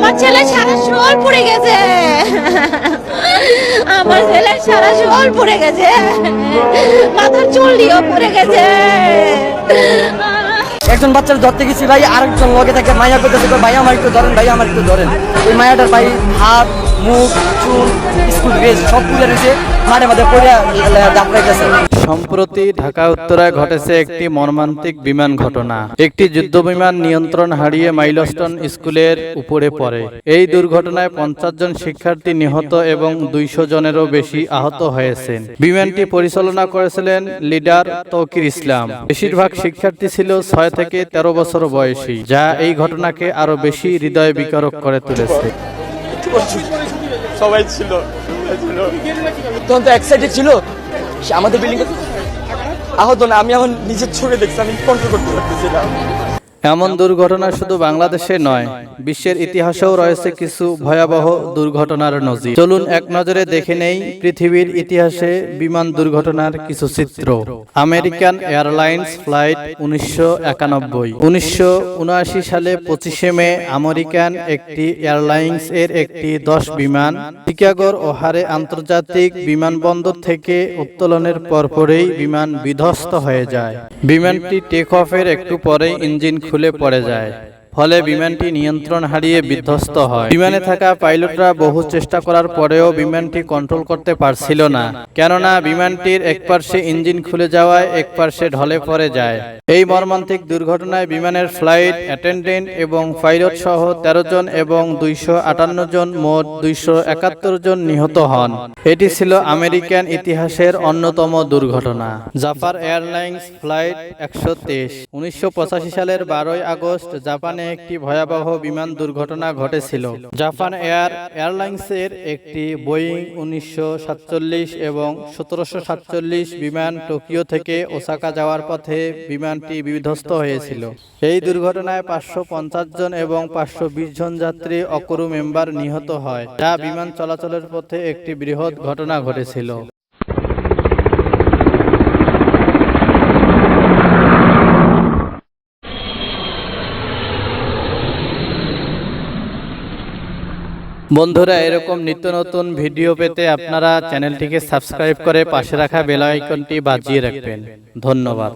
আমার ছেলে সারা শোল পড়ে গেছে। আমার ছেলে সারা শোল পড়ে গেছে। মাথার চুলিও পড়ে গেছে। একজন বাচ্চার ধরতে গেছি ভাই, আরেকজন লগে থাকে, মায়া করতেছে ভাই, আমার একটু ধরেন, ভাই, আমার একটু ধরেন। ওই মায়াটার ভাই হাত মুখ চুল স্কুল ড্রেস সব পুজো রয়েছে মাঠে মাঠে পড়ে সম্প্রতি ঢাকা উত্তরায় ঘটেছে একটি মর্মান্তিক বিমান ঘটনা। একটি যুদ্ধ বিমান নিয়ন্ত্রণ হারিয়ে মাইলস্টন স্কুলের উপরে পড়ে। এই দুর্ঘটনায় পঞ্চাশ জন শিক্ষার্থী নিহত এবং দুইশো জনেরও বেশি আহত হয়েছেন। বিমানটি পরিচালনা করেছিলেন লিডার তৌকির ইসলাম। বেশিরভাগ শিক্ষার্থী ছিল ছয় থেকে তেরো বছর বয়সী যা এই ঘটনাকে আরও বেশি হৃদয় বিকারক করে তুলেছে। সবাই ছিল তখন তো এক্সাইটেড ছিল। আমাদের বিল্ডিং আহত না, আমি এখন নিজের ছবি দেখছি, আমি কন্ট্রোল করতে পারতেছিলাম এমন দুর্ঘটনা শুধু বাংলাদেশে নয়, বিশ্বের ইতিহাসেও রয়েছে কিছু ভয়াবহ দুর্ঘটনার নজির। চলুন এক নজরে দেখে নেই পৃথিবীর ইতিহাসে বিমান দুর্ঘটনার কিছু চিত্র। আমেরিকান এয়ারলাইন্স ফ্লাইট উনিশশো একানব্বই। উনিশশো সালে পঁচিশে মে আমেরিকান একটি এয়ারলাইন্স এর একটি দশ বিমান শিকাগোর ওহারে আন্তর্জাতিক বিমানবন্দর থেকে উত্তোলনের পরপরেই বিমান বিধ্বস্ত হয়ে যায়। বিমানটি টেক অফের একটু পরেই ইঞ্জিন খুলে পড়ে যায়। ফলে বিমানটি নিয়ন্ত্রণ হারিয়ে বিধ্বস্ত হয়। বিমানে থাকা পাইলটরা বহু চেষ্টা করার পরেও বিমানটি কন্ট্রোল করতে পারছিল না। কেননা বিমানটির এক পার্শ্বে ইঞ্জিন খুলে যাওয়ায় এক পার্শ্বে ঢলে পড়ে যায়। এই মর্মান্তিক দুর্ঘটনায় বিমানের ফ্লাইট অ্যাটেন্ডেন্ট এবং পাইলট সহ তেরো জন এবং দুইশো আটান্ন জন মোট দুইশো একাত্তর জন নিহত হন। এটি ছিল আমেরিকান ইতিহাসের অন্যতম দুর্ঘটনা। জাপার এয়ারলাইন্স ফ্লাইট একশো তেইশ। উনিশশো সালের বারোই আগস্ট জাপানে একটি ভয়াবহ বিমান দুর্ঘটনা ঘটেছিল। জাপান এয়ার এয়ারলাইন্সের একটি বোয়িং উনিশশো সাতচল্লিশ এবং সতেরোশো সাতচল্লিশ বিমান টোকিও থেকে ওসাকা যাওয়ার পথে বিমানটি বিধ্বস্ত হয়েছিল। এই দুর্ঘটনায় পাঁচশো পঞ্চাশ জন এবং পাঁচশো বিশ জন যাত্রী অকরু মেম্বার নিহত হয়, যা বিমান চলাচলের পথে একটি বৃহৎ ঘটনা ঘটেছিল। বন্ধুরা, এরকম নিত্য নতুন ভিডিও পেতে আপনারা চ্যানেলটিকে সাবস্ক্রাইব করে পাশে রাখা বেল আইকনটি বাজিয়ে রাখবেন। ধন্যবাদ।